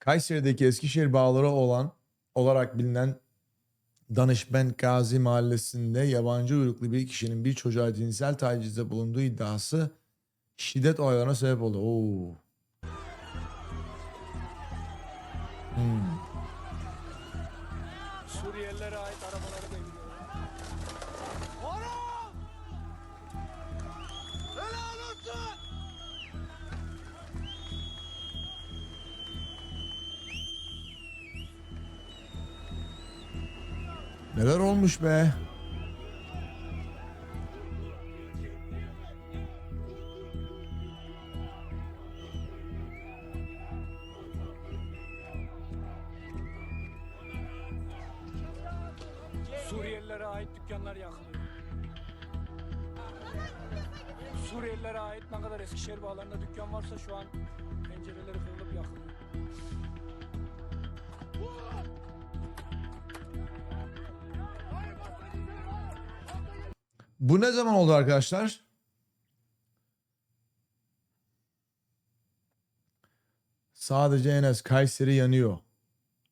Kayseri'deki Eskişehir bağları olan olarak bilinen Danışment Gazi Mahallesi'nde yabancı uyruklu bir kişinin bir çocuğa cinsel tacizde bulunduğu iddiası şiddet olaylarına sebep oldu. Oo. Neler olmuş be? Suriyelilere ait dükkanlar yakılıyor. Suriyelilere ait ne kadar Eskişehir bağlarında dükkan varsa şu an pencereleri kırılıp Bu ne zaman oldu arkadaşlar? Sadece Enes Kayseri yanıyor.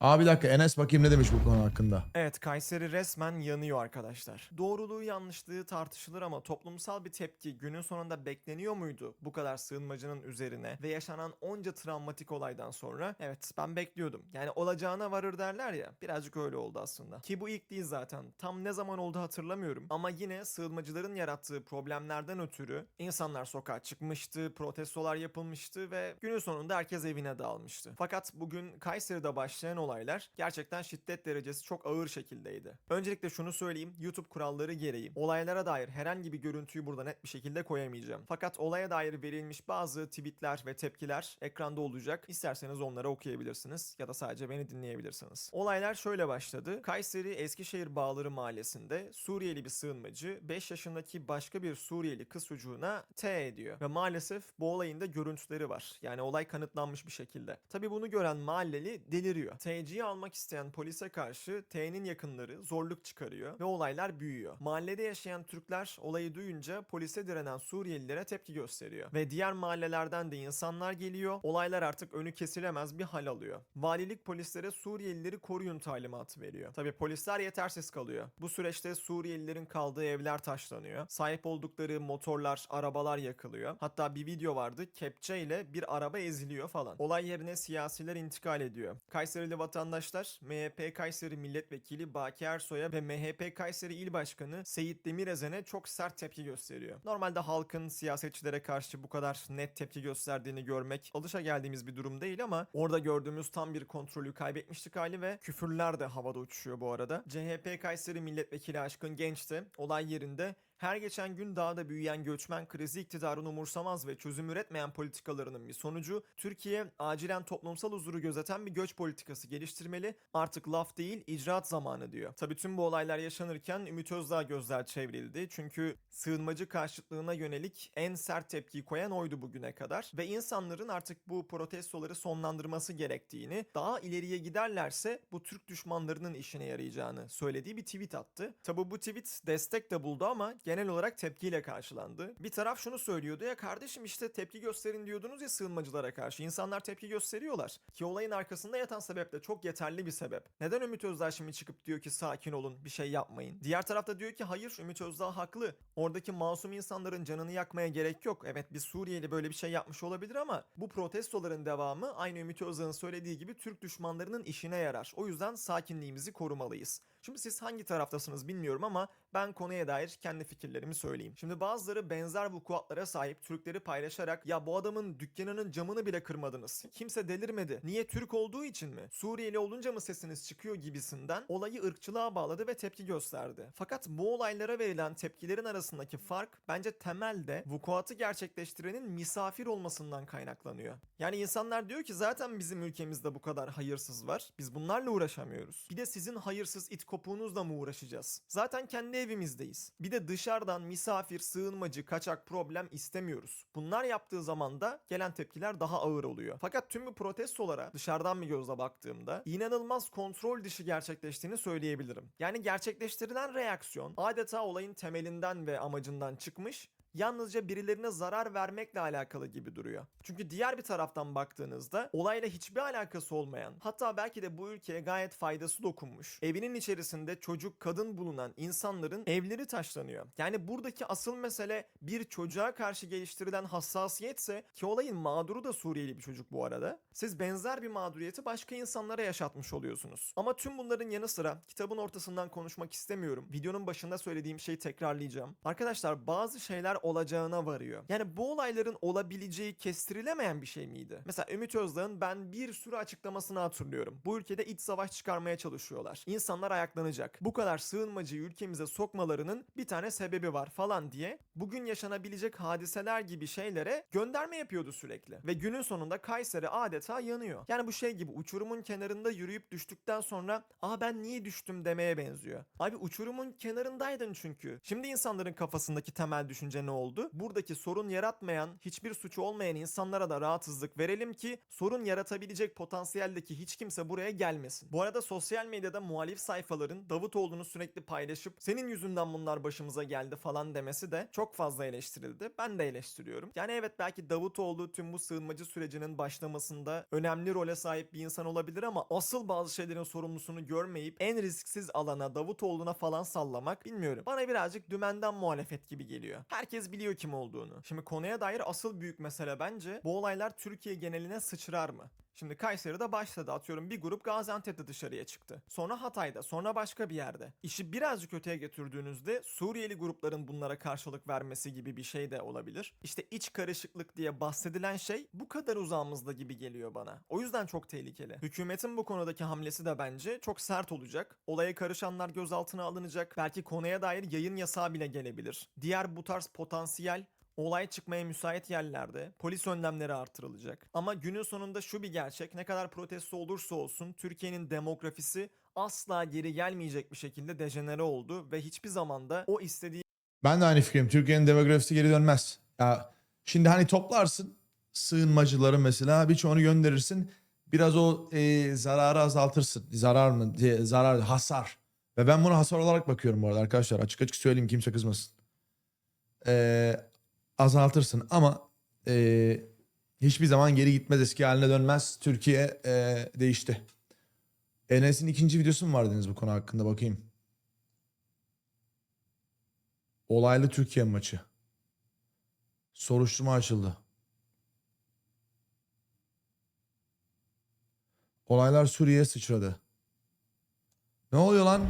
Abi bir dakika Enes bakayım ne demiş bu konu hakkında. Evet Kayseri resmen yanıyor arkadaşlar. Doğruluğu yanlışlığı tartışılır ama toplumsal bir tepki günün sonunda bekleniyor muydu bu kadar sığınmacının üzerine ve yaşanan onca travmatik olaydan sonra? Evet ben bekliyordum. Yani olacağına varır derler ya birazcık öyle oldu aslında. Ki bu ilk değil zaten. Tam ne zaman oldu hatırlamıyorum ama yine sığınmacıların yarattığı problemlerden ötürü insanlar sokağa çıkmıştı, protestolar yapılmıştı ve günün sonunda herkes evine dağılmıştı. Fakat bugün Kayseri'de başlayan olaylar gerçekten şiddet derecesi çok ağır şekildeydi. Öncelikle şunu söyleyeyim. YouTube kuralları gereği olaylara dair herhangi bir görüntüyü burada net bir şekilde koyamayacağım. Fakat olaya dair verilmiş bazı tweetler ve tepkiler ekranda olacak. İsterseniz onları okuyabilirsiniz ya da sadece beni dinleyebilirsiniz. Olaylar şöyle başladı. Kayseri Eskişehir Bağları Mahallesi'nde Suriyeli bir sığınmacı 5 yaşındaki başka bir Suriyeli kız çocuğuna T ediyor. Ve maalesef bu olayın da görüntüleri var. Yani olay kanıtlanmış bir şekilde. Tabi bunu gören mahalleli deliriyor. TC'yi almak isteyen polise karşı T'nin yakınları zorluk çıkarıyor ve olaylar büyüyor. Mahallede yaşayan Türkler olayı duyunca polise direnen Suriyelilere tepki gösteriyor. Ve diğer mahallelerden de insanlar geliyor. Olaylar artık önü kesilemez bir hal alıyor. Valilik polislere Suriyelileri koruyun talimatı veriyor. Tabi polisler yetersiz kalıyor. Bu süreçte Suriyelilerin kaldığı evler taşlanıyor. Sahip oldukları motorlar, arabalar yakılıyor. Hatta bir video vardı. Kepçe ile bir araba eziliyor falan. Olay yerine siyasiler intikal ediyor. Kayserili vatandaşlar MHP Kayseri Milletvekili Baki Ersoy'a ve MHP Kayseri İl Başkanı Seyit Demirezen'e çok sert tepki gösteriyor. Normalde halkın siyasetçilere karşı bu kadar net tepki gösterdiğini görmek alışa geldiğimiz bir durum değil ama orada gördüğümüz tam bir kontrolü kaybetmiştik hali ve küfürler de havada uçuşuyor bu arada. CHP Kayseri Milletvekili Aşkın Genç de olay yerinde her geçen gün daha da büyüyen göçmen krizi iktidarın umursamaz ve çözüm üretmeyen politikalarının bir sonucu Türkiye acilen toplumsal huzuru gözeten bir göç politikası geliştirmeli. Artık laf değil icraat zamanı diyor. Tabi tüm bu olaylar yaşanırken Ümit Özdağ gözler çevrildi. Çünkü sığınmacı karşıtlığına yönelik en sert tepkiyi koyan oydu bugüne kadar. Ve insanların artık bu protestoları sonlandırması gerektiğini, daha ileriye giderlerse bu Türk düşmanlarının işine yarayacağını söylediği bir tweet attı. Tabi bu tweet destek de buldu ama genel olarak tepkiyle karşılandı. Bir taraf şunu söylüyordu ya kardeşim işte tepki gösterin diyordunuz ya sığınmacılara karşı. İnsanlar tepki gösteriyorlar. Ki olayın arkasında yatan sebep de çok yeterli bir sebep. Neden Ümit Özdağ şimdi çıkıp diyor ki sakin olun bir şey yapmayın. Diğer tarafta diyor ki hayır Ümit Özdağ haklı. Oradaki masum insanların canını yakmaya gerek yok. Evet bir Suriyeli böyle bir şey yapmış olabilir ama bu protestoların devamı aynı Ümit Özdağ'ın söylediği gibi Türk düşmanlarının işine yarar. O yüzden sakinliğimizi korumalıyız. Şimdi siz hangi taraftasınız bilmiyorum ama ben konuya dair kendi fikirlerimi söyleyeyim. Şimdi bazıları benzer vukuatlara sahip Türkleri paylaşarak ya bu adamın dükkanının camını bile kırmadınız. Kimse delirmedi. Niye Türk olduğu için mi? Suriyeli olunca mı sesiniz çıkıyor gibisinden olayı ırkçılığa bağladı ve tepki gösterdi. Fakat bu olaylara verilen tepkilerin arasındaki fark bence temelde vukuatı gerçekleştirenin misafir olmasından kaynaklanıyor. Yani insanlar diyor ki zaten bizim ülkemizde bu kadar hayırsız var. Biz bunlarla uğraşamıyoruz. Bir de sizin hayırsız it kopuğunuzla mı uğraşacağız? Zaten kendi evimizdeyiz. Bir de dışarıdan misafir, sığınmacı, kaçak problem istemiyoruz. Bunlar yaptığı zaman da gelen tepkiler daha ağır oluyor. Fakat tüm bu protestolara dışarıdan bir gözle baktığımda inanılmaz kontrol dışı gerçekleştiğini söyleyebilirim. Yani gerçekleştirilen reaksiyon adeta olayın temelinden ve amacından çıkmış yalnızca birilerine zarar vermekle alakalı gibi duruyor. Çünkü diğer bir taraftan baktığınızda olayla hiçbir alakası olmayan hatta belki de bu ülkeye gayet faydası dokunmuş. Evinin içerisinde çocuk kadın bulunan insanların evleri taşlanıyor. Yani buradaki asıl mesele bir çocuğa karşı geliştirilen hassasiyetse ki olayın mağduru da Suriyeli bir çocuk bu arada. Siz benzer bir mağduriyeti başka insanlara yaşatmış oluyorsunuz. Ama tüm bunların yanı sıra kitabın ortasından konuşmak istemiyorum. Videonun başında söylediğim şeyi tekrarlayacağım. Arkadaşlar bazı şeyler olacağına varıyor. Yani bu olayların olabileceği kestirilemeyen bir şey miydi? Mesela Ümit Özdağ'ın ben bir sürü açıklamasını hatırlıyorum. Bu ülkede iç savaş çıkarmaya çalışıyorlar. İnsanlar ayaklanacak. Bu kadar sığınmacıyı ülkemize sokmalarının bir tane sebebi var falan diye bugün yaşanabilecek hadiseler gibi şeylere gönderme yapıyordu sürekli. Ve günün sonunda Kayseri adeta yanıyor. Yani bu şey gibi uçurumun kenarında yürüyüp düştükten sonra aa ben niye düştüm demeye benziyor. Abi uçurumun kenarındaydın çünkü. Şimdi insanların kafasındaki temel düşünce ne oldu? Buradaki sorun yaratmayan, hiçbir suçu olmayan insanlara da rahatsızlık verelim ki sorun yaratabilecek potansiyeldeki hiç kimse buraya gelmesin. Bu arada sosyal medyada muhalif sayfaların Davutoğlu'nu sürekli paylaşıp senin yüzünden bunlar başımıza geldi falan demesi de çok fazla eleştirildi. Ben de eleştiriyorum. Yani evet belki Davutoğlu tüm bu sığınmacı sürecinin başlamasında önemli role sahip bir insan olabilir ama asıl bazı şeylerin sorumlusunu görmeyip en risksiz alana Davutoğlu'na falan sallamak bilmiyorum. Bana birazcık dümenden muhalefet gibi geliyor. Herkes biliyor kim olduğunu. Şimdi konuya dair asıl büyük mesele bence bu olaylar Türkiye geneline sıçrar mı? Şimdi Kayseri'de başladı atıyorum bir grup Gaziantep'te dışarıya çıktı. Sonra Hatay'da, sonra başka bir yerde. İşi birazcık öteye götürdüğünüzde Suriyeli grupların bunlara karşılık vermesi gibi bir şey de olabilir. İşte iç karışıklık diye bahsedilen şey bu kadar uzağımızda gibi geliyor bana. O yüzden çok tehlikeli. Hükümetin bu konudaki hamlesi de bence çok sert olacak. Olaya karışanlar gözaltına alınacak. Belki konuya dair yayın yasağı bile gelebilir. Diğer bu tarz potansiyel olay çıkmaya müsait yerlerde polis önlemleri artırılacak. Ama günün sonunda şu bir gerçek ne kadar protesto olursa olsun Türkiye'nin demografisi asla geri gelmeyecek bir şekilde dejenere oldu ve hiçbir zamanda o istediği Ben de aynı fikirim. Türkiye'nin demografisi geri dönmez. Ya şimdi hani toplarsın sığınmacıları mesela birçoğunu gönderirsin. Biraz o e, zararı azaltırsın. Zarar mı? diye- Zarar, hasar. Ve ben buna hasar olarak bakıyorum bu arada arkadaşlar. Açık açık söyleyeyim kimse kızmasın. E, azaltırsın ama e, hiçbir zaman geri gitmez eski haline dönmez. Türkiye e, değişti. Enes'in ikinci videosu mu var dediniz bu konu hakkında bakayım. Olaylı Türkiye maçı. Soruşturma açıldı. Olaylar Suriye'ye sıçradı. Ne oluyor lan?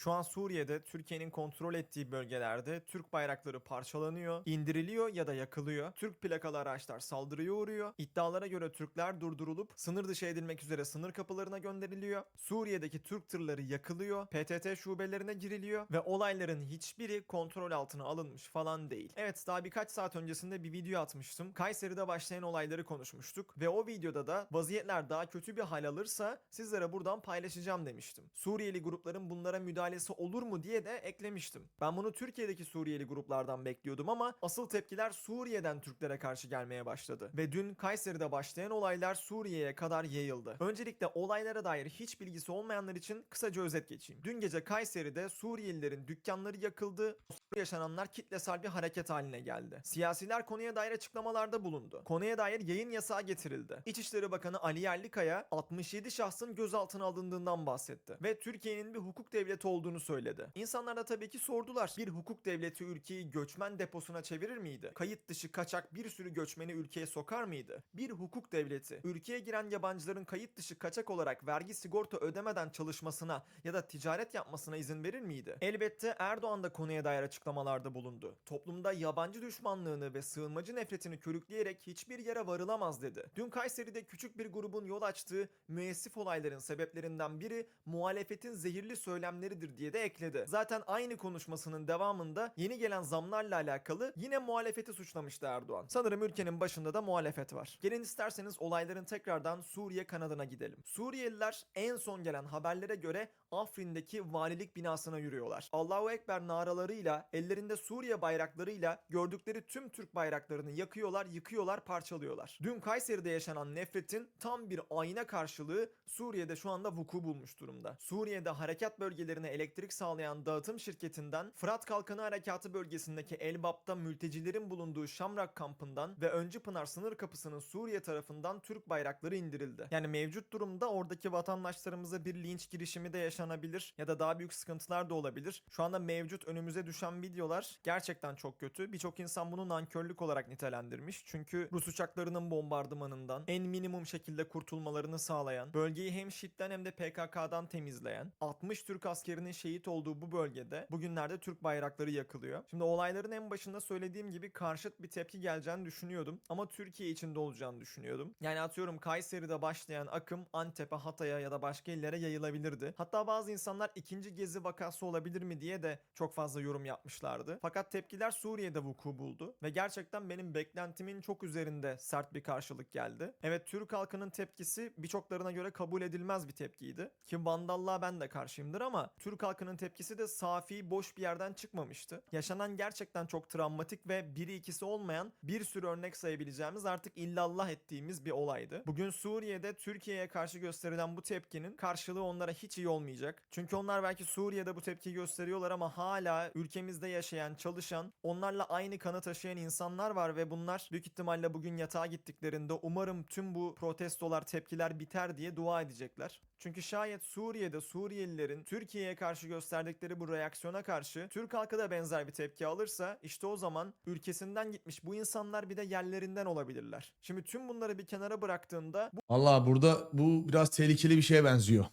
Şu an Suriye'de Türkiye'nin kontrol ettiği bölgelerde Türk bayrakları parçalanıyor, indiriliyor ya da yakılıyor. Türk plakalı araçlar saldırıya uğruyor. İddialara göre Türkler durdurulup sınır dışı edilmek üzere sınır kapılarına gönderiliyor. Suriye'deki Türk tırları yakılıyor, PTT şubelerine giriliyor ve olayların hiçbiri kontrol altına alınmış falan değil. Evet daha birkaç saat öncesinde bir video atmıştım. Kayseri'de başlayan olayları konuşmuştuk ve o videoda da vaziyetler daha kötü bir hal alırsa sizlere buradan paylaşacağım demiştim. Suriyeli grupların bunlara müdahalesi olur mu diye de eklemiştim. Ben bunu Türkiye'deki Suriyeli gruplardan bekliyordum ama asıl tepkiler Suriye'den Türklere karşı gelmeye başladı. Ve dün Kayseri'de başlayan olaylar Suriye'ye kadar yayıldı. Öncelikle olaylara dair hiç bilgisi olmayanlar için kısaca özet geçeyim. Dün gece Kayseri'de Suriyelilerin dükkanları yakıldı, yaşananlar kitlesel bir hareket haline geldi. Siyasiler konuya dair açıklamalarda bulundu. Konuya dair yayın yasağı getirildi. İçişleri Bakanı Ali Yerlikaya 67 şahsın gözaltına alındığından bahsetti ve Türkiye'nin bir hukuk devleti olduğunu söyledi. İnsanlar da tabii ki sordular. Bir hukuk devleti ülkeyi göçmen deposuna çevirir miydi? Kayıt dışı kaçak bir sürü göçmeni ülkeye sokar mıydı? Bir hukuk devleti ülkeye giren yabancıların kayıt dışı kaçak olarak vergi sigorta ödemeden çalışmasına ya da ticaret yapmasına izin verir miydi? Elbette Erdoğan da konuya dair açıklamalarda bulundu. Toplumda yabancı düşmanlığını ve sığınmacı nefretini körükleyerek hiçbir yere varılamaz dedi. Dün Kayseri'de küçük bir grubun yol açtığı müessif olayların sebeplerinden biri muhalefetin zehirli söylemleridir diye de ekledi. Zaten aynı konuşmasının devamında yeni gelen zamlarla alakalı yine muhalefeti suçlamıştı Erdoğan. Sanırım ülkenin başında da muhalefet var. Gelin isterseniz olayların tekrardan Suriye kanadına gidelim. Suriyeliler en son gelen haberlere göre Afrin'deki valilik binasına yürüyorlar. Allahu Ekber naralarıyla, ellerinde Suriye bayraklarıyla gördükleri tüm Türk bayraklarını yakıyorlar, yıkıyorlar, parçalıyorlar. Dün Kayseri'de yaşanan nefretin tam bir ayna karşılığı Suriye'de şu anda vuku bulmuş durumda. Suriye'de harekat bölgelerini ele elektrik sağlayan dağıtım şirketinden Fırat Kalkanı Harekatı bölgesindeki Elbap'ta mültecilerin bulunduğu Şamrak kampından ve Öncü Pınar sınır kapısının Suriye tarafından Türk bayrakları indirildi. Yani mevcut durumda oradaki vatandaşlarımıza bir linç girişimi de yaşanabilir ya da daha büyük sıkıntılar da olabilir. Şu anda mevcut önümüze düşen videolar gerçekten çok kötü. Birçok insan bunu nankörlük olarak nitelendirmiş. Çünkü Rus uçaklarının bombardımanından en minimum şekilde kurtulmalarını sağlayan, bölgeyi hem şiddetten hem de PKK'dan temizleyen, 60 Türk askerinin şehit olduğu bu bölgede bugünlerde Türk bayrakları yakılıyor. Şimdi olayların en başında söylediğim gibi karşıt bir tepki geleceğini düşünüyordum ama Türkiye içinde olacağını düşünüyordum. Yani atıyorum Kayseri'de başlayan akım Antep'e, Hatay'a ya da başka illere yayılabilirdi. Hatta bazı insanlar ikinci gezi vakası olabilir mi diye de çok fazla yorum yapmışlardı. Fakat tepkiler Suriye'de vuku buldu ve gerçekten benim beklentimin çok üzerinde sert bir karşılık geldi. Evet Türk halkının tepkisi birçoklarına göre kabul edilmez bir tepkiydi. Ki vandallığa ben de karşıyımdır ama Türk halkının tepkisi de safi boş bir yerden çıkmamıştı. Yaşanan gerçekten çok travmatik ve biri ikisi olmayan bir sürü örnek sayabileceğimiz artık illallah ettiğimiz bir olaydı. Bugün Suriye'de Türkiye'ye karşı gösterilen bu tepkinin karşılığı onlara hiç iyi olmayacak. Çünkü onlar belki Suriye'de bu tepkiyi gösteriyorlar ama hala ülkemizde yaşayan, çalışan, onlarla aynı kanı taşıyan insanlar var ve bunlar büyük ihtimalle bugün yatağa gittiklerinde umarım tüm bu protestolar, tepkiler biter diye dua edecekler. Çünkü şayet Suriye'de Suriyelilerin Türkiye'ye karşı gösterdikleri bu reaksiyona karşı Türk halkı da benzer bir tepki alırsa işte o zaman ülkesinden gitmiş bu insanlar bir de yerlerinden olabilirler. Şimdi tüm bunları bir kenara bıraktığında bu Valla burada bu biraz tehlikeli bir şeye benziyor.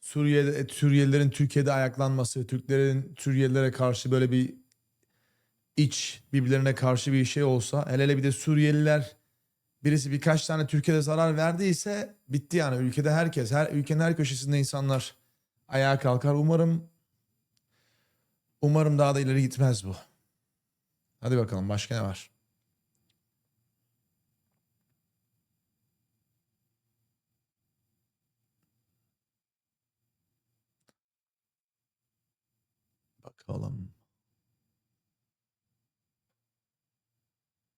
Suriye'de Suriyelilerin Türkiye'de ayaklanması, Türklerin Suriyelilere karşı böyle bir iç birbirlerine karşı bir şey olsa, hele hele bir de Suriyeliler birisi birkaç tane Türkiye'de zarar verdiyse bitti yani ülkede herkes, her ülkenin her köşesinde insanlar ayağa kalkar. Umarım umarım daha da ileri gitmez bu. Hadi bakalım başka ne var? Bakalım.